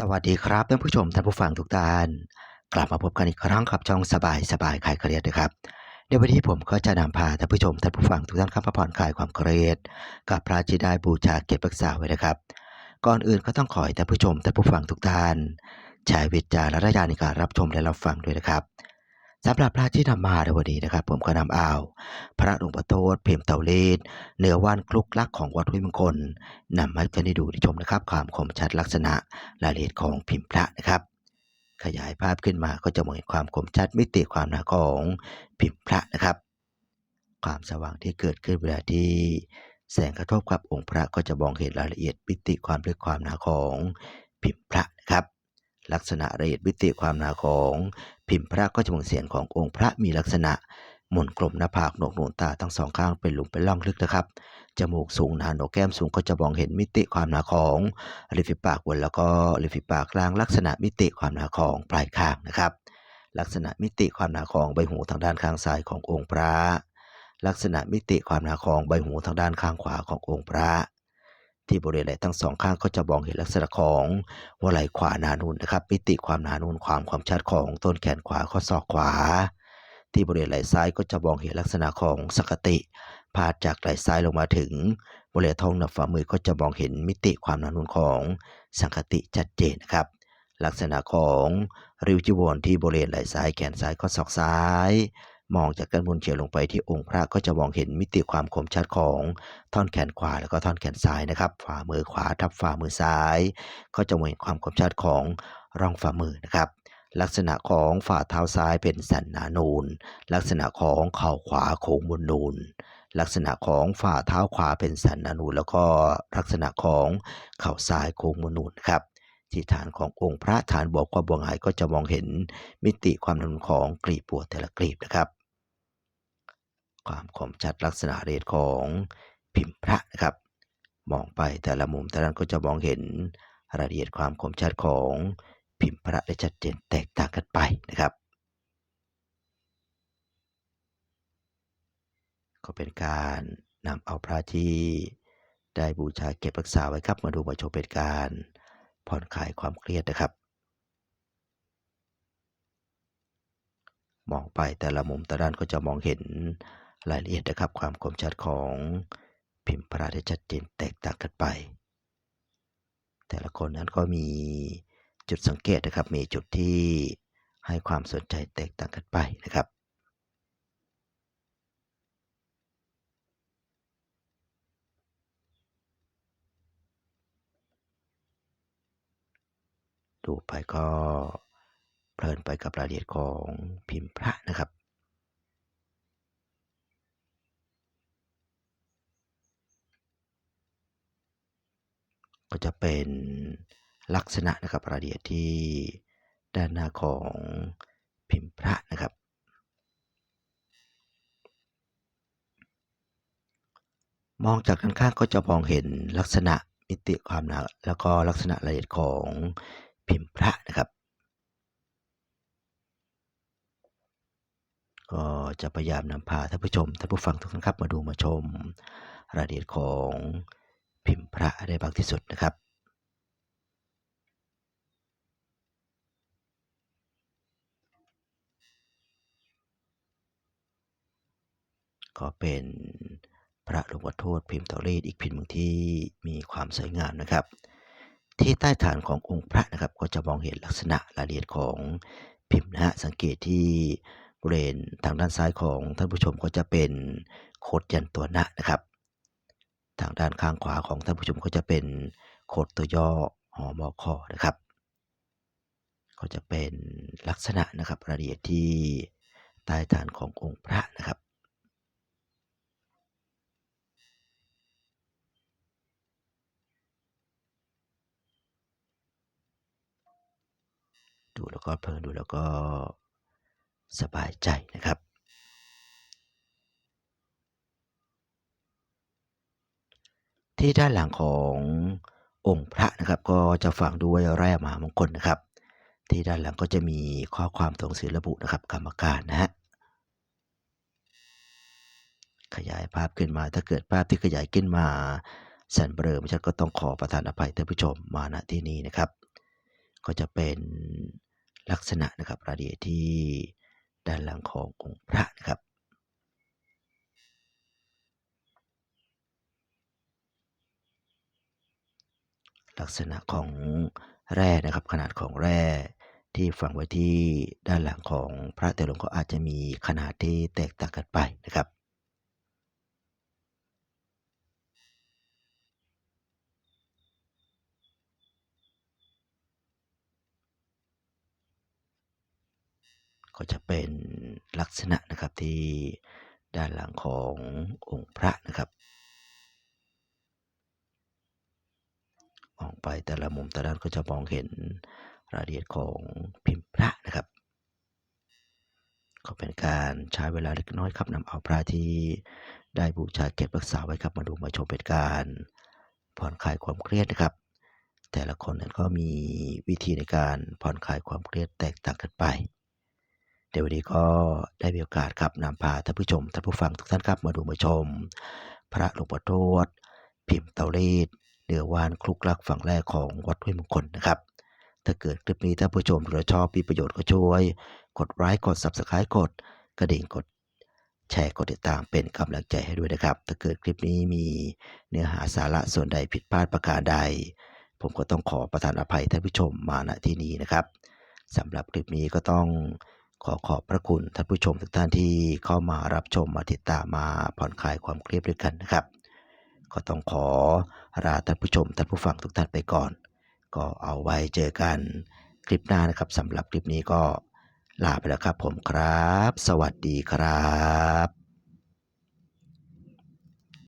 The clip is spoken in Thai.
สวัสดีครับท่านผู้ชมท่านผู้ฟังทุกท่าน กลับมาพบกันอีกครั้งกับช่องสบายสบายคลายเครียดนะครับในวันนี้ผมก็จะนำพาท่านผู้ชมท่านผู้ฟังทุกท่านเข้ามาผ่อนคลายความเครียด กับพระจิได้บูชาเก็บรักษาไว้นะครับ ก่อนอื่นก็ต้องขอให้ท่านผู้ชมท่านผู้ฟังทุกท่านใช้วิจารณญาณในการรับชมและรับฟังด้วยนะครับ สำหรับพระที่นำมาในวันนี้นะครับ ผมก็นำเอาพระหลวงพ่อโตดเพียมเตาเลดเนื้อว่านคลุกลักของวัดห้วยมงคลนำมาให้ท่านได้ดูได้ชมนะครับความคมชัดลักษณะรายละเอียดของพิมพ์พระนะครับ ขยายภาพขึ้นมาก็จะมองเห็นความคมชัดมิติความหนาของพิมพ์พระนะครับ ความสว่างที่เกิดขึ้นเวลาที่แสงกระทบกับองค์พระก็จะมองเห็นรายละเอียดมิติความลึกความหนาของพิมพ์พระนะครับ ลักษณะรายละเอียดมิติความหนาของ พิมพ์พระก็จะมองเสียงขององค์พระมีลักษณะหมุนกลมหน้าผากหนกหนูตาทั้งสองข้างเป็นหลุมเป็นร่องลึกนะครับ จมูกสูงหนาโหนกแก้มสูงก็จะมองเห็นมิติความหนาของริมฝีปากบนแล้วก็ริมฝีปากกลางลักษณะมิติความหนาของปลายคางนะครับ ลักษณะมิติความหนาของใบหูทางด้านข้างซ้ายขององค์พระ ลักษณะมิติความหนาของใบหูทางด้านข้างขวาขององค์พระ ที่บริเวณไหล่ทั้งสองข้างก็จะมองเห็นลักษณะของหัวไหล่ขวาหนานูนนะครับมิติความหนานูนความความชัดของต้นแขนขวาข้อศอกขวา ที่บริเวณไหล่ซ้ายก็จะมองเห็นลักษณะของสกติพาดจากไหล่ซ้ายลงมาถึงบริเวณท้องหนับฝ่ามือก็จะมองเห็นมิติความหนานูนของสังคติชัดเจนนะครับ ลักษณะของริ้วจีวรที่บริเวณไหล่ซ้ายแขนซ้ายข้อศอกซ้าย มองจากด้านบนเฉียวลงไปที่องค์พระก็จะมองเห็นมิติความคมชัดของท่อนแขนขวาแล้วก็ท่อนแขนซ้ายนะครับ ฝ่ามือขวาทับฝ่ามือซ้าย ก็จะมองเห็นความคมชัดของร่องฝ่ามือนะครับลักษณะของฝ่าเท้าซ้ายเป็นสันหนานูน ลักษณะของเข่าขวาโค้งบนนูน ลักษณะของฝ่าเท้าขวาเป็นสันหนานูน แล้วก็ลักษณะของเข่าซ้ายโค้งบนนูนครับ ที่ฐานขององค์พระฐานบวกความบวงหายก็จะมองเห็นมิติความหนานูนของกลีบบัวแต่ละกลีบนะครับ ความคมชัดลักษณะเรศของพิมพ์พระนะครับ มองไปแต่ละมุมแต่ละนั้นก็จะมองเห็นรายละเอียดความคมชัดของพิมพ์พระได้ชัดเจนแตกต่างกันไปนะครับ ก็เป็นการนำเอาพระที่ได้บูชาเก็บรักษาไว้ครับมาดูมาชมเป็นการผ่อนคลายความเครียดนะครับ มองไปแต่ละมุมแต่ละด้านก็จะมองเห็น รายละเอียดนะครับความคมชัดของพิมพ์พระได้ชัดเจนแตกต่างกันไป แต่ละคนนั้นก็มีจุดสังเกตนะครับ มีจุดที่ให้ความสนใจแตกต่างกันไปนะครับ ดูไปก็เพลินไปกับรายละเอียดของพิมพ์พระนะครับ ก็จะเป็นลักษณะนะครับรายละเอียดที่ด้านหน้าของพิมพ์พระนะครับ มองจากด้านข้างก็จะมองเห็นลักษณะมิติความหนาแล้วก็ลักษณะรายละเอียดของพิมพ์พระนะครับ ก็จะพยายามนำพาท่านผู้ชมท่านผู้ฟังทุกท่านครับมาดูมาชมรายละเอียดของ พิมพ์พระได้บางที่สุดนะครับ ก็เป็นพระหลวงพ่อโทษพิมพ์เตารีดอีกพิมพ์หนึ่งที่มีความสวยงามนะครับ ที่ใต้ฐานขององค์พระนะครับ ก็จะมองเห็นลักษณะรายละเอียดของพิมพ์นะฮะสังเกตที่บริเวณทางด้านซ้ายของท่านผู้ชมก็จะเป็นโคดยันตัวนะนะครับ ทางด้านข้างขวาของท่านผู้ชมก็จะเป็นโคดตัวย่อหอมอคอนะครับ ก็จะเป็นลักษณะนะครับรายละเอียดที่ใต้ฐานขององค์พระนะครับดูแล้วก็เพลินดูแล้วก็สบายใจนะครับ ที่ด้านหลังขององค์พระนะครับ ก็จะฝังด้วยแร่มหามงคลนะครับ ที่ด้านหลังก็จะมีข้อความตรงสือระบุนะครับ กรรมการนะฮะขยายภาพขึ้นมาถ้าเกิดภาพที่ขยายขึ้นมาสันเบลอไม่ชัดก็ต้องขอประทานอภัยท่านผู้ชมมาณที่นี้นะครับ ก็จะเป็นลักษณะนะครับรายละเอียดที่ด้านหลังขององค์พระนะครับ ลักษณะของแร่นะครับ ขนาดของแร่ที่ฝังไว้ที่ด้านหลังของพระแต่ละองก็อาจจะมีขนาดที่แตกต่างกันไปนะครับก็จะเป็นลักษณะนะครับที่ด้านหลังขององค์พระนะครับ มองไปแต่ละมุมแต่ละด้านก็จะมองเห็นรายละเอียดของพิมพ์พระนะครับ ก็เป็นการใช้เวลาเล็กน้อยครับนำเอาพระที่ได้บูชาเก็บรักษาไว้ครับมาดูมาชมเป็นการผ่อนคลายความเครียดนะครับ แต่ละคนนั้นก็มีวิธีในการผ่อนคลายความเครียดแตกต่างกันไป เดี๋ยววันนี้ก็ได้มีโอกาสครับนำพาท่านผู้ชมท่านผู้ฟังทุกท่านครับมาดูมาชม พระหลวงพ่อทวดพิมพ์เตารีด เนื้อวานคลุกลักฝั่งแรกของวัดห้วยมงคลนะครับ ถ้าเกิดคลิปนี้ท่าผู้ชมเราชอบมีประโยชน์ก็ช่วย กดไลค์กด Subscribe กดกระดิ่งกดแชร์กดติดตามเป็นกำลังใจให้ด้วยนะครับ ถ้าเกิดคลิปนี้มีเนื้อหาสาระส่วนใดผิดพลาดประการใด ผมก็ต้องขอประทานอภัยท่านผู้ชมมาณที่นี้นะครับสำหรับคลิปนี้ก็ต้องขอขอบพระคุณท่านผู้ชมทุกท่านที่เข้ามารับชมมาติดตามมาผ่อนคลายความเครียดด้วยกันนะครับ ก็ต้องขอลาท่านผู้ชมท่านผู้ฟังทุกท่านไปก่อน ก็เอาไว้เจอกันคลิปหน้านะครับสำหรับคลิปนี้ก็ลาไปแล้วครับผมครับ สวัสดีครับ